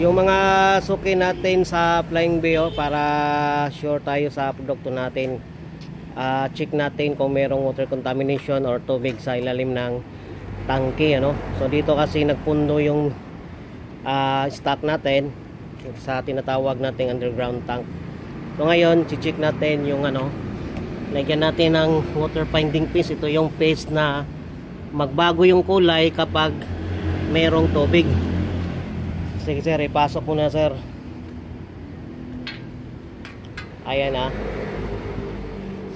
Yung mga suki natin sa Flying Bee oh, para sure tayo sa produkto natin. Ah, check natin kung merong water contamination or tubig sa ilalim ng tangke ano. So dito kasi nagpundo yung ah, stock natin sa tinatawag nating underground tank. So ngayon, check natin yung ano, lagyan natin ng water finding paste. Ito yung paste na magbago yung kulay kapag merong tubig. Sige sir, ipasok mo na sir. Ayan ah.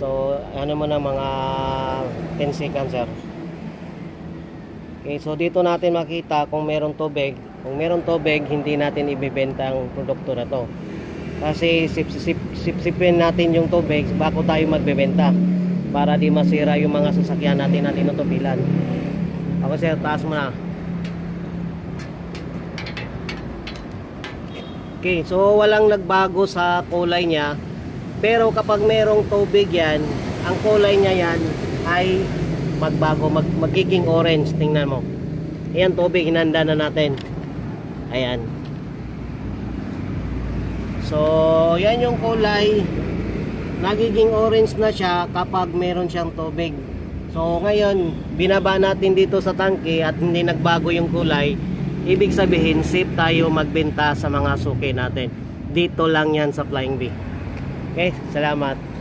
So, ano mo na mga 10 seconds sir. Okay, so dito natin makita kung merong tubig. Kung merong tubig, hindi natin ibebenta ang produkto na to. Kasi sip-sip sip-sipin natin yung tubig bago tayo magbebenta para di masira yung mga sasakyan natin na tinutubilan. Ako sir, taas mo na. Okay, so walang nagbago sa kulay niya. Pero kapag merong tubig yan, ang kulay niya yan ay magbago, mag, magiging orange. Tingnan mo. Ayan, tubig, hinanda na natin. Ayan. So, yan yung kulay. Nagiging orange na siya kapag meron siyang tubig. So, ngayon, binaba natin dito sa tangke at hindi nagbago yung kulay. Ibig sabihin, safe tayo magbenta sa mga suki natin. Dito lang yan sa Flying Bee. Okay, salamat.